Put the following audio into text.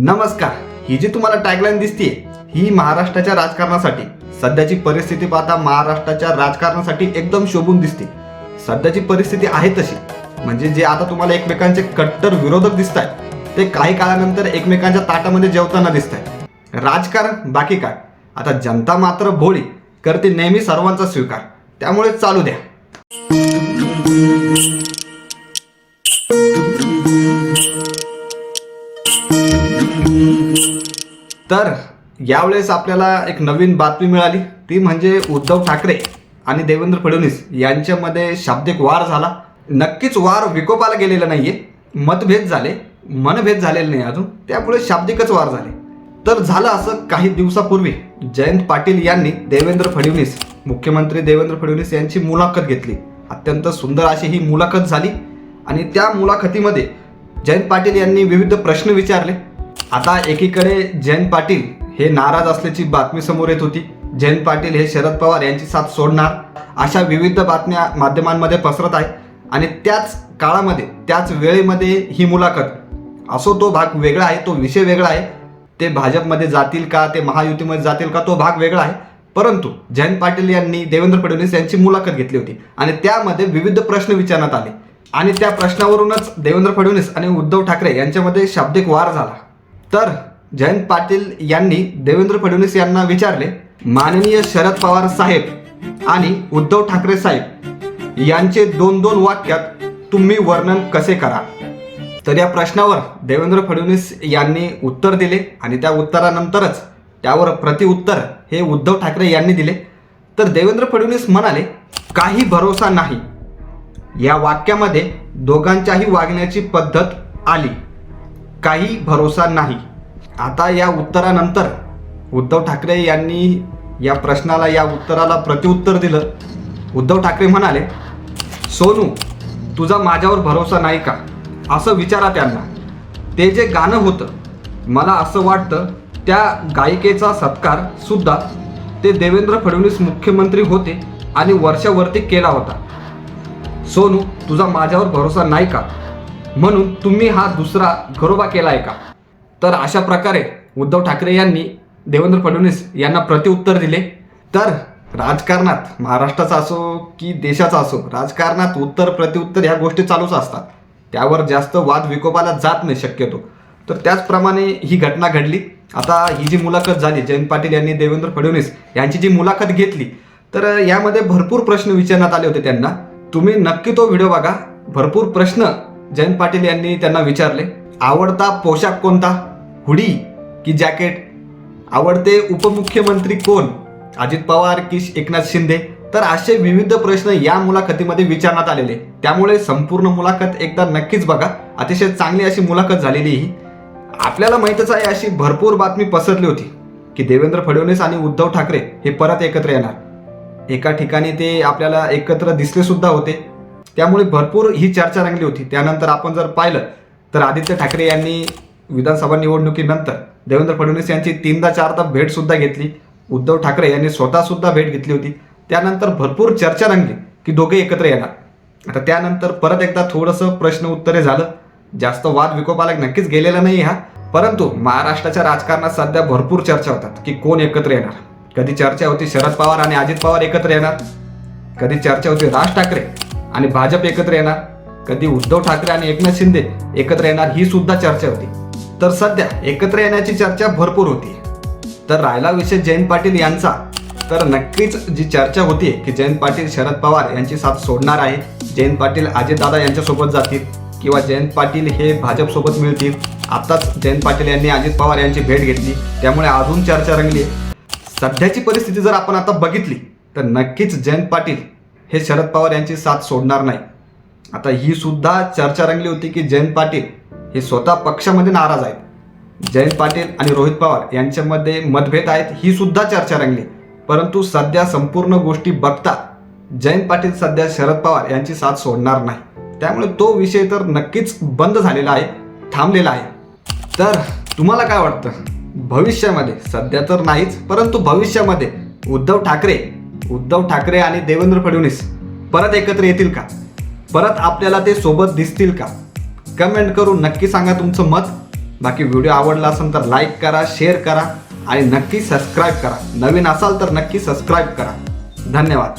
नमस्कार. ही जी तुम्हाला टॅगलाईन दिसतीये ही महाराष्ट्राच्या राजकारणासाठी. सध्याची परिस्थिती पाहता महाराष्ट्राच्या राजकारणासाठी एकदम शोभून दिसते. सध्याची परिस्थिती आहे तशी. म्हणजे जे आता तुम्हाला एकमेकांचे कट्टर विरोधक दिसत आहेत ते काही काळानंतर एकमेकांच्या ताटामध्ये जेवताना दिसत आहे राजकारण बाकी काय? आता जनता मात्र भोळी करते नेहमी सर्वांचा स्वीकार. त्यामुळे चालू द्या. तर यावेळेस आपल्याला एक नवीन बातमी मिळाली. ती म्हणजे उद्धव ठाकरे आणि देवेंद्र फडणवीस यांच्यामध्ये शाब्दिक वार झाला. नक्कीच वार विकोपाला गेलेला नाहीये. मतभेद झाले. मनभेद झालेले नाही अजून. त्यामुळे शाब्दिकच वार झाले. तर झालं असं काही दिवसापूर्वी जयंत पाटील यांनी देवेंद्र फडणवीस मुख्यमंत्री देवेंद्र फडणवीस यांची मुलाखत घेतली. अत्यंत सुंदर अशी ही मुलाखत झाली. आणि त्या मुलाखतीमध्ये जयंत पाटील यांनी विविध प्रश्न विचारले. आता एकीकडे जयंत पाटील हे नाराज असल्याची बातमी समोर येत होती. जयंत पाटील हे शरद पवार यांची साथ सोडणार अशा विविध बातम्या माध्यमांमध्ये पसरत आहे आणि त्याच काळामध्ये त्याच वेळेमध्ये ही मुलाखत. असो तो भाग वेगळा आहे तो विषय वेगळा आहे. ते भाजपमध्ये जातील का ते महायुतीमध्ये जातील का तो भाग वेगळा आहे. परंतु जयंत पाटील यांनी देवेंद्र फडणवीस यांची मुलाखत घेतली होती आणि त्यामध्ये विविध प्रश्न विचारण्यात आले. आणि त्या प्रश्नावरूनच देवेंद्र फडणवीस आणि उद्धव ठाकरे यांच्यामध्ये शाब्दिक वार झाला. तर जयंत पाटील यांनी देवेंद्र फडणवीस यांना विचारले माननीय शरद पवार साहेब आणि उद्धव ठाकरे साहेब यांचे दोन दोन वाक्यात तुम्ही वर्णन कसे करा? तर या प्रश्नावर देवेंद्र फडणवीस यांनी उत्तर दिले आणि त्या उत्तरानंतरच त्यावर प्रतिउत्तर हे उद्धव ठाकरे यांनी दिले. तर देवेंद्र फडणवीस म्हणाले काही भरोसा नाही. या वाक्यामध्ये दोघांच्याही वागण्याची पद्धत आली. काही भरोसा नाही. आता या उत्तरानंतर उद्धव ठाकरे यांनी या प्रश्नाला या उत्तराला प्रत्युत्तर दिलं. उद्धव ठाकरे म्हणाले सोनू तुझा माझ्यावर भरोसा नाही का? असं विचारा त्यांना. ते जे गाणं होतं मला असं वाटतं त्या गायिकेचा सत्कार सुद्धा ते देवेंद्र फडणवीस मुख्यमंत्री होते आणि वर्षावरती केला होता. सोनू तुझा माझ्यावर भरोसा नाही का? म्हणून तुम्ही हा दुसरा घरोबा केला आहे का? तर अशा प्रकारे उद्धव ठाकरे यांनी देवेंद्र फडणवीस यांना प्रतिउत्तर दिले. तर राजकारणात महाराष्ट्राचा असो की देशाचा असो राजकारणात उत्तर प्रतिउत्तर ह्या गोष्टी चालूच असतात. त्यावर जास्त वाद विकोपाला जात नाही शक्यतो. तर त्याचप्रमाणे ही घटना घडली. आता ही जी मुलाखत झाली जयंत पाटील यांनी देवेंद्र फडणवीस यांची जी मुलाखत घेतली तर यामध्ये भरपूर प्रश्न विचारण्यात आले होते त्यांना. तुम्ही नक्की तो व्हिडिओ बघा. भरपूर प्रश्न जयंत पाटील यांनी त्यांना विचारले आवडता पोशाख कोणता? हुडी की जॅकेट? आवडते उपमुख्यमंत्री कोण? अजित पवार की एकनाथ शिंदे? तर असे विविध प्रश्न या मुलाखतीमध्ये विचारण्यात आलेले. त्यामुळे संपूर्ण मुलाखत एकदा नक्कीच बघा. अतिशय चांगली अशी मुलाखत झालेली ही आपल्याला माहीतच आहे अशी भरपूर बातमी पसरली होती की देवेंद्र फडणवीस आणि उद्धव ठाकरे हे परत एकत्र येणार. एका ठिकाणी ते आपल्याला एकत्र दिसले सुद्धा होते. त्यामुळे भरपूर ही चर्चा रंगली होती. त्यानंतर आपण जर पाहिलं तर आदित्य ठाकरे यांनी विधानसभा निवडणुकीनंतर देवेंद्र फडणवीस यांची तीनदा चारदा भेटसुद्धा घेतली. उद्धव ठाकरे यांनी स्वतःसुद्धा भेट घेतली होती. त्यानंतर भरपूर चर्चा रंगली की दोघे एकत्र येणार. आता त्यानंतर परत एकदा थोडंसं प्रश्न उत्तरे झालं. जास्त वाद विकोपाला नक्कीच गेलेला नाही हा. परंतु महाराष्ट्राच्या राजकारणात सध्या भरपूर चर्चा होतात की कोण एकत्र येणार. कधी चर्चा होती शरद पवार आणि अजित पवार एकत्र येणार. कधी चर्चा होती राज ठाकरे. आणि भाजप एकत्र येणार. कधी उद्धव ठाकरे आणि एकनाथ शिंदे एकत्र येणार ही सुद्धा चर्चा होती. तर सध्या एकत्र येण्याची चर्चा भरपूर होती तर राहिला विषय जयंत पाटील यांचा. तर नक्कीच जी चर्चा होती की जयंत पाटील शरद पवार यांची साथ सोडणार आहे जयंत पाटील अजितदादा यांच्यासोबत जातील किंवा जयंत पाटील हे भाजपसोबत मिळतील. आताच जयंत पाटील यांनी अजित पवार यांची भेट घेतली. त्यामुळे अजून चर्चा रंगली सध्याची परिस्थिती जर आपण आता बघितली तर नक्कीच जयंत पाटील हे शरद पवार यांची साथ सोडणार नाही. आता ही सुद्धा चर्चा रंगली होती की जयंत पाटील हे स्वतः पक्षामध्ये नाराज आहेत. जयंत पाटील आणि रोहित पवार यांच्यामध्ये मतभेद आहेत ही सुद्धा चर्चा रंगली. परंतु सध्या संपूर्ण गोष्टी बघता जयंत पाटील सध्या शरद पवार यांची साथ सोडणार नाही. त्यामुळे तो विषय तर नक्कीच बंद झालेला आहे थांबलेला आहे. तर तुम्हाला काय वाटतं? भविष्यामध्ये सध्या तर नाहीच परंतु भविष्यामध्ये उद्धव ठाकरे उद्धव ठाकरे आणि देवेंद्र फडणवीस परत एकत्र येतील का? परत आपल्याला ते सोबत दिसतील का? कमेंट करून नक्की सांगा तुमचं मत. बाकी व्हिडिओ आवडला असेल तर लाईक करा शेअर करा आणि नक्की सबस्क्राईब करा. नवीन असाल तर नक्की सबस्क्राईब करा. धन्यवाद.